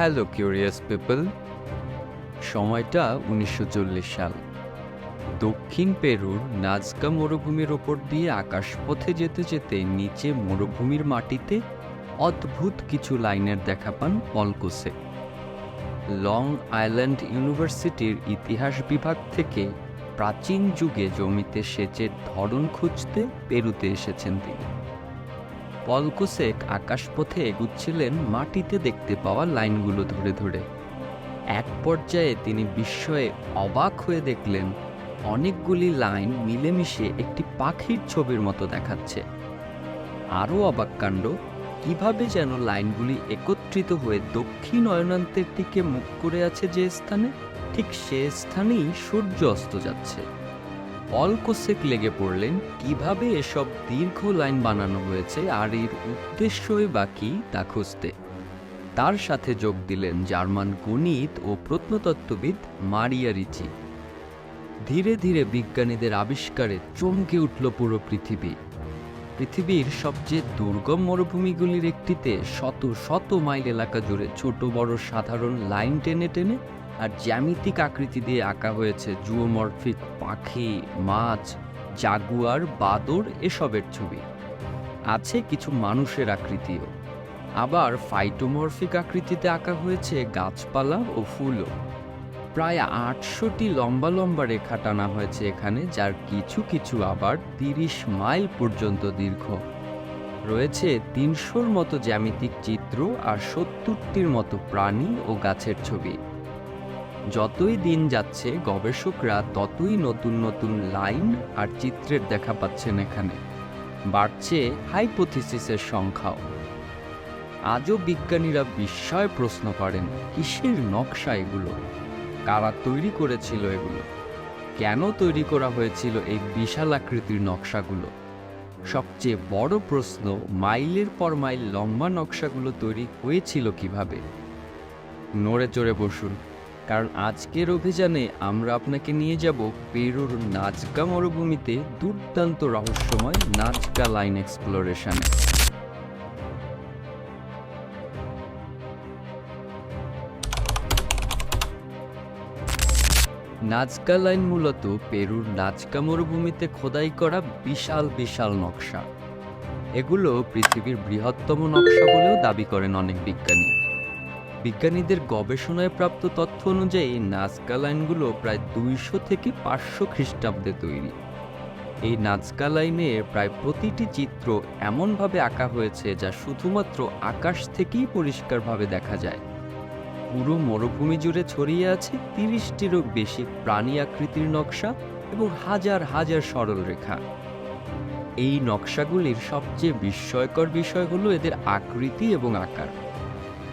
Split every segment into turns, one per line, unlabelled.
Hello curious people সময়টা উনিশশো চল্লিশ সাল। দক্ষিণ পেরুর নাজকা মরুভূমির ওপর দিয়ে আকাশপথে যেতে যেতে নিচে মরুভূমির মাটিতে অদ্ভুত কিছু লাইনের দেখা পান পলকোসে। লং আইল্যান্ড ইউনিভার্সিটির ইতিহাস বিভাগ থেকে প্রাচীন যুগে জমিতে সেচের ধরন খুঁজতে পেরুতে এসেছেন তিনি। পলকোসেক আকাশপথে এগুচ্ছিলেন মাটিতে দেখতে পাওয়া লাইনগুলো ধরে ধরে। এক পর্যায়ে তিনি বিস্ময়ে অবাক হয়ে দেখলেন, অনেকগুলি লাইন মিলেমিশে একটি পাখির ছবির মতো দেখাচ্ছে। আরও অবাক কাণ্ড, কীভাবে যেন লাইনগুলি একত্রিত হয়ে দক্ষিণ অয়নান্তের দিকে মুখ করে আছে যে স্থানে, ঠিক সে স্থানেই সূর্য অস্ত যাচ্ছে। অলকোসেক লেগে পড়লেন, কীভাবে এসব দীর্ঘ লাইন বানানো হয়েছে, আর এর উদ্দেশ্যই বা কি তা খুঁজতে। তার সাথে যোগ দিলেন জার্মান গণিত ও প্রত্নতত্ত্ববিদ মারিয়া রিচি। ধীরে ধীরে বিজ্ঞানীদের আবিষ্কারে চমকে উঠল পুরো পৃথিবী। পৃথিবীর সবচেয়ে দুর্গম মরুভূমিগুলির একটিতে শত শত মাইল এলাকা জুড়ে ছোট বড় সাধারণ লাইন টেনে টেনে আর জ্যামিতিক আকৃতি দিয়ে আঁকা হয়েছে জুওমরফিক পাখি, মাছ, জাগুয়ার, বাদর এসবের ছবি। আছে কিছু মানুষের আকৃতিও। আবার ফাইটোমরফিক আকৃতিতে আঁকা হয়েছে গাছপালা ও ফুলও। প্রায় আটশোটি লম্বা লম্বা রেখা টানা হয়েছে এখানে, যার কিছু কিছু আবার তিরিশ মাইল পর্যন্ত দীর্ঘ। রয়েছে তিনশোর মতো জ্যামিতিক চিত্র আর সত্তরটির মতো প্রাণী ও গাছের ছবি। যতই দিন যাচ্ছে, গবেষকরা ততই নতুন নতুন লাইন আর চিত্রের দেখা পাচ্ছেন এখানে। বাড়ছে হাইপোথিসিসের সংখ্যাও। আজও বিজ্ঞানীরা বিস্ময় প্রশ্ন করেন, কিসের নকশা এগুলো? কারা তৈরি করেছিল এগুলো? কেন তৈরি করা হয়েছিল এই বিশাল আকৃতির নকশাগুলো? সবচেয়ে বড় প্রশ্ন, মাইলের পর মাইল লম্বা নকশাগুলো তৈরি হয়েছিল কীভাবে? নড়ে চড়ে বসুন। কারণ আজকের অভিযানে আমরা আপনাকে নিয়ে যাব পেরুর নাজকা মরুভূমিতে দুর্দান্ত রহস্যময় নাজকা লাইন এক্সপ্লোরেশনে নাজকা লাইন মূলত পেরুর নাজকা মরুভূমিতে খোদাই করা বিশাল বিশাল নকশা। এগুলো পৃথিবীর বৃহত্তম নকশা বলেও দাবি করেন অনেক বিজ্ঞানী বিজ্ঞানীদের গবেষণায় প্রাপ্ত তথ্য অনুযায়ী নাজকা লাইনগুলো প্রায় দুইশো থেকে পাঁচশো খ্রিস্টাব্দে তৈরি। এই নাজকা লাইনে প্রায় প্রতিটি চিত্র এমনভাবে আঁকা হয়েছে যা শুধুমাত্র আকাশ থেকেই পরিষ্কারভাবে দেখা যায়। পুরো মরুভূমি জুড়ে ছড়িয়ে আছে তিরিশটিরও বেশি প্রাণী আকৃতির নকশা এবং হাজার হাজার সরল রেখা। এই নকশাগুলির সবচেয়ে বিস্ময়কর বিষয় হলো এদের আকৃতি এবং আকার।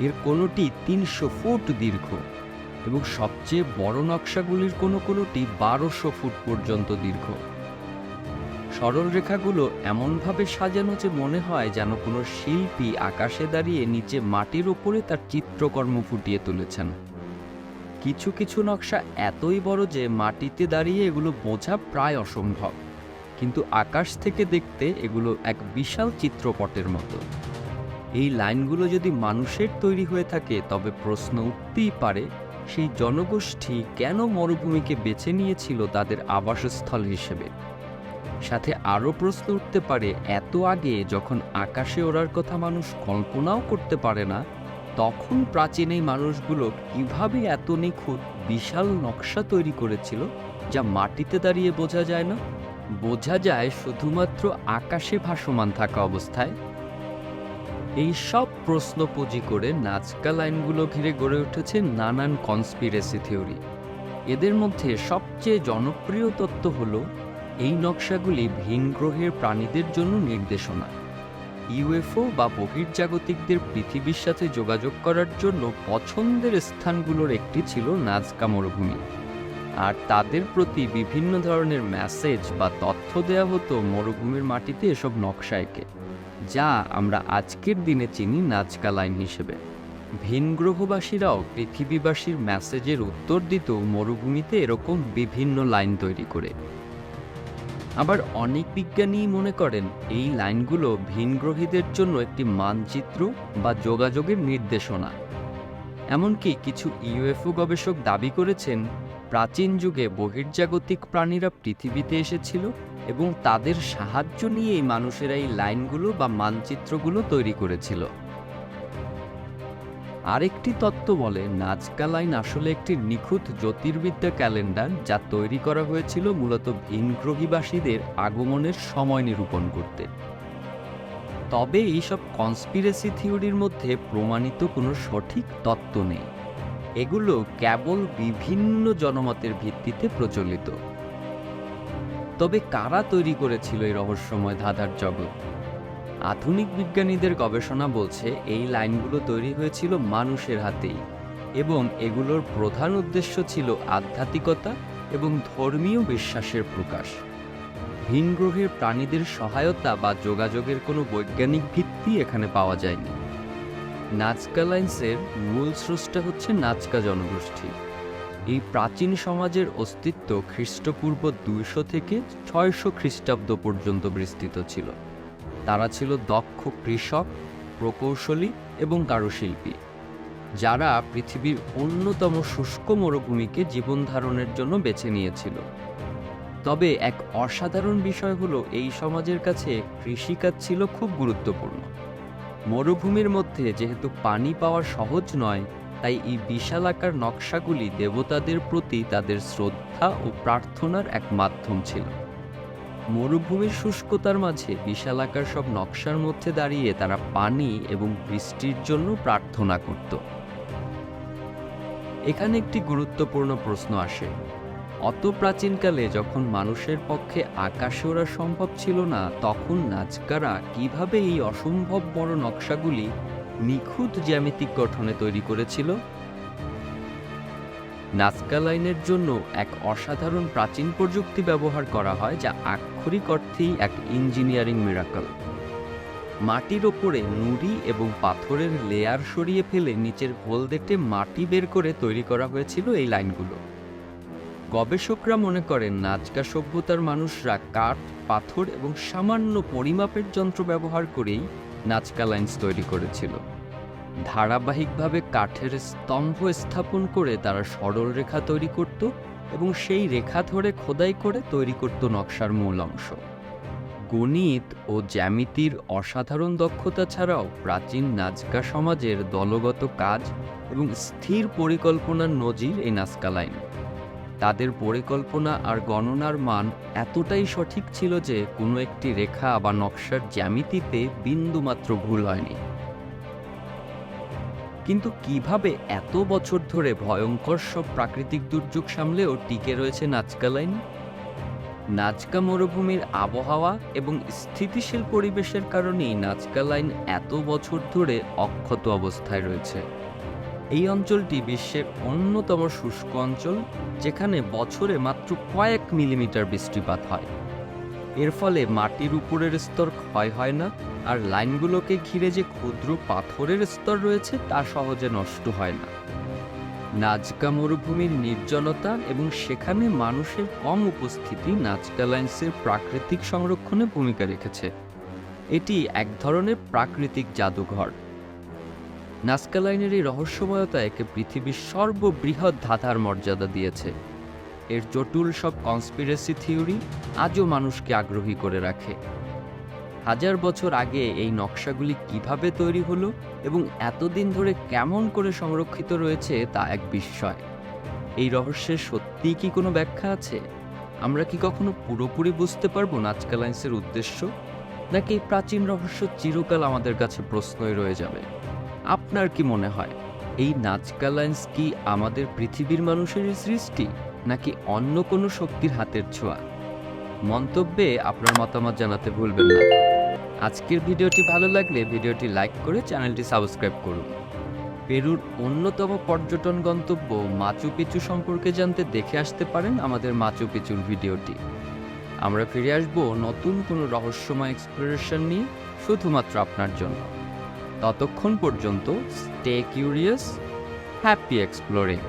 এর কোনোটি তিনশো ফুট দীর্ঘ এবং সবচেয়ে বড় নকশাগুলির কোনো কোনোটি বারোশো ফুট পর্যন্ত দীর্ঘ। সরল রেখাগুলো এমনভাবে সাজানো যে মনে হয় যেন কোনো শিল্পী আকাশে দাঁড়িয়ে নিচে মাটির ওপরে তার চিত্রকর্ম ফুটিয়ে তুলেছেন। কিছু কিছু নকশা এতই বড় যে মাটিতে দাঁড়িয়ে এগুলো বোঝা প্রায় অসম্ভব, কিন্তু আকাশ থেকে দেখতে এগুলো এক বিশাল চিত্রপটের মতো। এই লাইনগুলো যদি মানুষের তৈরি হয়ে থাকে, তবে প্রশ্ন উঠতেই পারে, সেই জনগোষ্ঠী কেন মরুভূমিকে বেছে নিয়েছিল তাদের আবাসস্থল হিসেবে? সাথে আরও প্রশ্ন উঠতে পারে, এত আগে যখন আকাশে ওড়ার কথা মানুষ কল্পনাও করতে পারে না, তখন প্রাচীন এই মানুষগুলো কীভাবে এত নিখুঁত, বিশাল নকশা তৈরি করেছিল, যা মাটিতে দাঁড়িয়ে বোঝা যায় না? বোঝা যায় শুধুমাত্র আকাশে ভাসমান থাকা অবস্থায়। এই সব প্রশ্ন পুঁজি করে নাজকা লাইনগুলো ঘিরে গড়ে উঠেছে নানান কনস্পিরেসি থিওরি এদের মধ্যে সবচেয়ে জনপ্রিয় তত্ত্ব হল, এই নকশাগুলি ভিন গ্রহের প্রাণীদের জন্য নির্দেশনা। ইউএফও বা বহির্জাগতিকদের পৃথিবীর সাথে যোগাযোগ করার জন্য পছন্দের স্থানগুলোর একটি ছিল নাজকা মরুভূমি। আর তাদের প্রতি বিভিন্ন ধরনের মেসেজ বা তথ্য দেওয়া হতো মরুভূমির মাটিতে এসব নকশা এঁকে যা আমরা আজকের দিনে চিনি নাজকা লাইন হিসেবে। ভিন গ্রহবাসীরাও পৃথিবীবাসীর মেসেজের উত্তর দিত মরুভূমিতে এরকম বিভিন্ন লাইন তৈরি করে। আবার অনেক বিজ্ঞানী মনে করেন, এই লাইনগুলো ভিনগ্রহীদের জন্য একটি মানচিত্র বা যোগাযোগের নির্দেশনা। এমনকি কিছু ইউএফও গবেষক দাবি করেছেন প্রাচীন যুগে বহির্জাগতিক প্রাণীরা পৃথিবীতে এসেছিল এবং তাদের সাহায্য নিয়েই মানুষেরা এই লাইনগুলো বা মানচিত্রগুলো তৈরি করেছিল। আরেকটি তত্ত্ব বলে নাজকা লাইন আসলে একটি নিখুঁত জ্যোতির্বিদ্যা ক্যালেন্ডার যা তৈরি করা হয়েছিল মূলত ভিনগ্রহীবাসীদের আগমনের সময় নিরূপণ করতে। তবে এইসব কনস্পিরেসি থিওরির মধ্যে প্রমাণিত কোনো সঠিক তত্ত্ব নেই। এগুলো কেবল বিভিন্ন জনমতের ভিত্তিতে প্রচলিত। তবে কারা তৈরি করেছিল এই রহস্যময় ধাঁধার জগৎ? আধুনিক বিজ্ঞানীদের গবেষণা বলছে, এই লাইনগুলো তৈরি হয়েছিল মানুষের হাতেই এবং এগুলোর প্রধান উদ্দেশ্য ছিল আধ্যাত্মিকতা এবং ধর্মীয় বিশ্বাসের প্রকাশ। ভিনগ্রহের প্রাণীদের সহায়তা বা যোগাযোগের কোনো বৈজ্ঞানিক ভিত্তি এখানে পাওয়া যায়নি। নাজকা লাইন্সের মূল স্রষ্টা হচ্ছে নাচকা জনগোষ্ঠী। এই প্রাচীন সমাজের অস্তিত্ব খ্রিস্টপূর্ব দুইশো থেকে ছয়শো খ্রিস্টাব্দ পর্যন্ত বিস্তৃত ছিল। তারা ছিল দক্ষ কৃষক, প্রকৌশলী এবং কারুশিল্পী, যারা পৃথিবীর অন্যতম শুষ্ক মরুভূমিকে জীবন ধারণের জন্য বেছে নিয়েছিল। তবে এক অসাধারণ বিষয় হলো, এই সমাজের কাছে কৃষিকাজ ছিল খুব গুরুত্বপূর্ণ। মরুভূমির মধ্যে যেহেতু পানি পাওয়া সহজ নয়, তাই এই বিশালাকার নকশাগুলি দেবতাদের প্রতি তাদের শ্রদ্ধা ও প্রার্থনার এক মাধ্যম ছিল। মরুভূমির শুষ্কতার মাঝে বিশালাকার সব নকশার মধ্যে দাঁড়িয়ে তারা পানি এবং বৃষ্টির জন্য প্রার্থনা করত। এখানে একটি গুরুত্বপূর্ণ প্রশ্ন আসে। অত প্রাচীনকালে যখন মানুষের পক্ষে আকাশে ওরা সম্ভব ছিল না, তখন নাচকারা কীভাবে এই অসম্ভব বড় নকশাগুলি নিখুঁত জ্যামিতিক গঠনে তৈরি করেছিল? নাজকা লাইনের জন্য এক অসাধারণ প্রাচীন প্রযুক্তি ব্যবহার করা হয়, যা আক্ষরিক অর্থেই এক ইঞ্জিনিয়ারিং মিরাকল। মাটির ওপরে নুড়ি এবং পাথরের লেয়ার সরিয়ে ফেলে নিচের হোল দেখতে মাটি বের করে তৈরি করা হয়েছিল এই লাইনগুলো। গবেষকরা মনে করেন নাজকা সভ্যতার মানুষরা কাঠ, পাথর এবং সামান্য পরিমাপের যন্ত্র ব্যবহার করেই নাজকা লাইন্স তৈরি করেছিল। ধারাবাহিকভাবে কাঠের স্তম্ভ স্থাপন করে তারা সরল রেখা তৈরি করত এবং সেই রেখা ধরে খোদাই করে তৈরি করত নকশার মূল অংশ। গণিত ও জ্যামিতির অসাধারণ দক্ষতা ছাড়াও প্রাচীন নাজকা সমাজের দলগত কাজ এবং স্থির পরিকল্পনার নজির এই নাজকা লাইন তাদের পরিকল্পনা আর গণনার মান এতটাই সঠিক ছিল যে কোনো একটি রেখা বা নকশার জ্যামিতিতে বিন্দুমাত্র ভুল হয়নি। কিন্তু কীভাবে এত বছর ধরে ভয়ঙ্কর সব প্রাকৃতিক দুর্যোগ সামলেও টিকে রয়েছে নাচকা লাইন? নাজকা মরুভূমির আবহাওয়া এবং স্থিতিশীল পরিবেশের কারণেই নাজকা লাইন এত বছর ধরে অক্ষত অবস্থায় রয়েছে। এই অঞ্চলটি বিশ্বের অন্যতম শুষ্ক অঞ্চল, যেখানে বছরে মাত্র কয়েক মিলিমিটার বৃষ্টিপাত হয়। এর ফলে মাটির উপরের স্তর ক্ষয় হয় না, আর লাইনগুলোকে ঘিরে যে ক্ষুদ্র পাথরের স্তর রয়েছে তা সহজে নষ্ট হয় না। নাজকা মরুভূমির নির্জনতা এবং সেখানে মানুষের কম উপস্থিতি নাজকা লাইন্সের প্রাকৃতিক সংরক্ষণে ভূমিকা রেখেছে। এটি এক ধরনের প্রাকৃতিক জাদুঘর। নাজকা লাইনের এই রহস্যময়তা একে পৃথিবীর সর্ববৃহৎ ধাঁধার মর্যাদা দিয়েছে। এর জটিল সব কনস্পিরেসি থিওরি আজও মানুষকে আগ্রহী করে রাখে। হাজার বছর আগে এই নকশাগুলি কীভাবে তৈরি হলো এবং এতদিন ধরে কেমন করে সংরক্ষিত রয়েছে তা এক বিস্ময়। এই রহস্যের সত্যিই কি কোনো ব্যাখ্যা আছে? আমরা কি কখনো পুরোপুরি বুঝতে পারব নাচকা লাইন্সের উদ্দেশ্য? নাকি প্রাচীন রহস্য চিরকাল আমাদের কাছে প্রশ্নই রয়ে যাবে? আপনার কি মনে হয়, এই নাচকা লাইন্স কি আমাদের পৃথিবীর মানুষেরই সৃষ্টি, নাকি অন্য কোনো শক্তির হাতের ছোঁয়া? মন্তব্যে আপনার মতামত জানাতে ভুলবেন না। আজকের ভিডিওটি ভালো লাগলে ভিডিওটি লাইক করে চ্যানেলটি সাবস্ক্রাইব করুন। পেরুর অন্যতম পর্যটন গন্তব্য মাচু পিচু সম্পর্কে জানতে দেখে আসতে পারেন আমাদের মাচু পিচুর ভিডিওটি। আমরা ফিরে আসব নতুন কোনো রহস্যময় এক্সপ্লোরেশন নিয়ে, শুধুমাত্র আপনার জন্য। ততক্ষণ পর্যন্ত স্টে কিউরিয়াস হ্যাপি এক্সপ্লোরিং